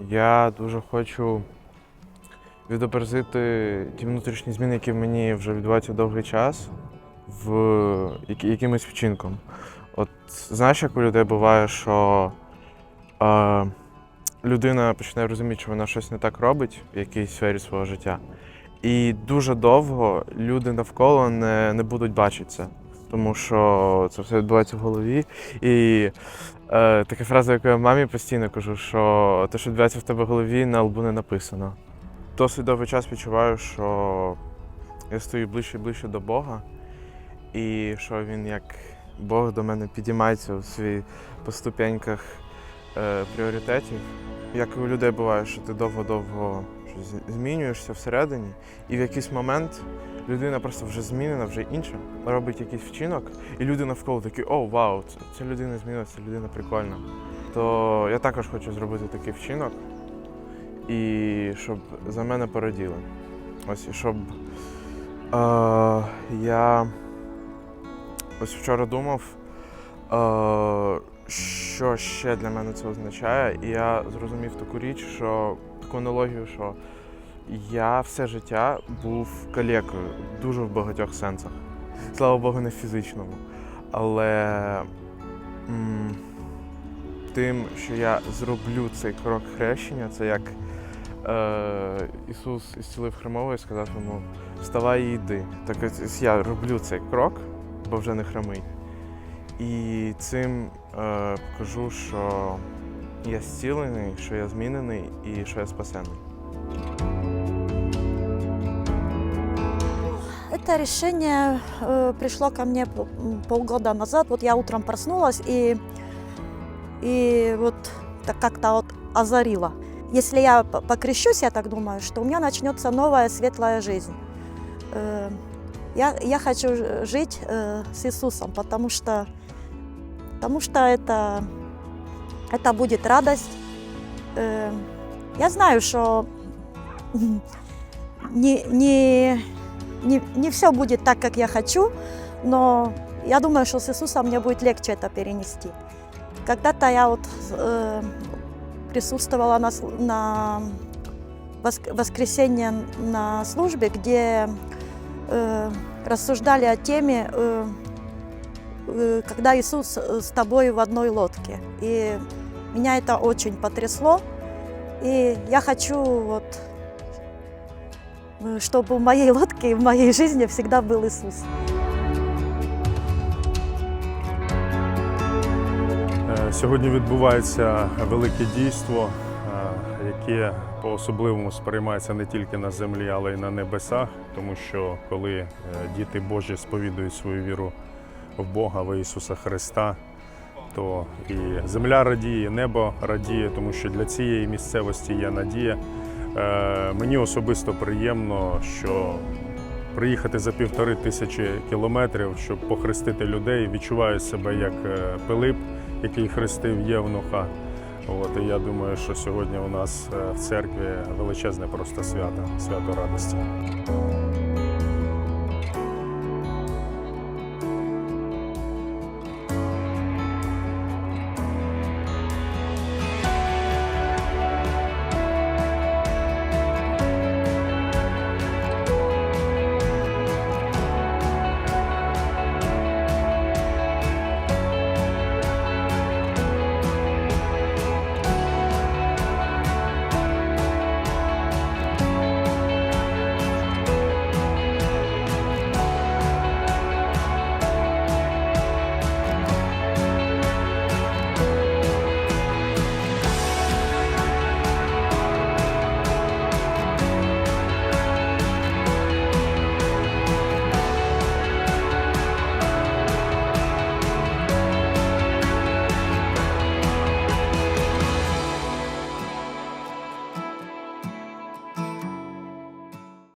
Я дуже хочу відобразити ті внутрішні зміни, які в мені вже відбуваються довгий час, в якимось вчинком. От знаєш, як у людей буває, що е, людина починає розуміти, що вона щось не так робить в якійсь сфері свого життя. І дуже довго люди навколо не, не будуть бачити це, тому що це все відбувається в голові. І е, така фраза, яку я мамі постійно кажу, що те, що відбувається в тебе в голові, на лбу не написано. Досить довгий час відчуваю, що я стою ближче і ближче до Бога, і що він як Бог до мене підіймається у свій по ступеньках е, пріоритетів. Як і у людей буває, що ти довго-довго змінюєшся всередині, і в якийсь момент людина просто вже змінена, вже інша, робить якийсь вчинок, і люди навколо такі, о, вау, ця людина змінилася, ця людина прикольна. То я також хочу зробити такий вчинок, і щоб за мене пораділи. Ось, і щоб е, я ось вчора думав, е, що ще для мене це означає, і я зрозумів таку річ, що таку аналогію, що я все життя був калекою дуже в багатьох сенсах. Слава Богу, не в фізичному. Але м, тим, що я зроблю цей крок хрещення, це як е, Ісус ісцілив хромого і сказав йому: вставай і йди. Так ось я роблю цей крок, бо вже не хромий. І цим е, кажу, що я зцілений, що я змінений і що я спасений. Это решение э, пришло ко мне полгода назад. Вот я утром проснулась и, и вот как-то вот озарило. Если я покрещусь, я так думаю, что у меня начнется новая светлая жизнь. Э, я, я хочу жить э, с Иисусом, потому что, потому что это, это будет радость. Э, я знаю, что не, не, не, не все будет так, как я хочу, но я думаю, что с Иисусом мне будет легче это перенести. Когда-то я вот э, присутствовала на, на воск- воскресенье на службе, где э, рассуждали о теме, э, э, когда Иисус с тобой в одной лодке. И меня это очень потрясло. И я хочу вот чтобы в моей лодке и в моей жизни всегда был Иисус. Е, Сьогодні відбувається велике дійство, е, яке по-особливому сприймається не тільки на землі, але й на небесах, тому що коли е, діти Божі сповідують свою віру в Бога, в Ісуса Христа, то і земля радіє, і небо радіє, тому що для цієї місцевості є надія. Е, Мені особисто приємно, що приїхати за півтори тисячі кілометрів, щоб похрестити людей, відчуваю себе як е, Пилип, який хрестив Євнуха. От, і я думаю, що сьогодні у нас е, в церкві величезне просто свято, свято радості.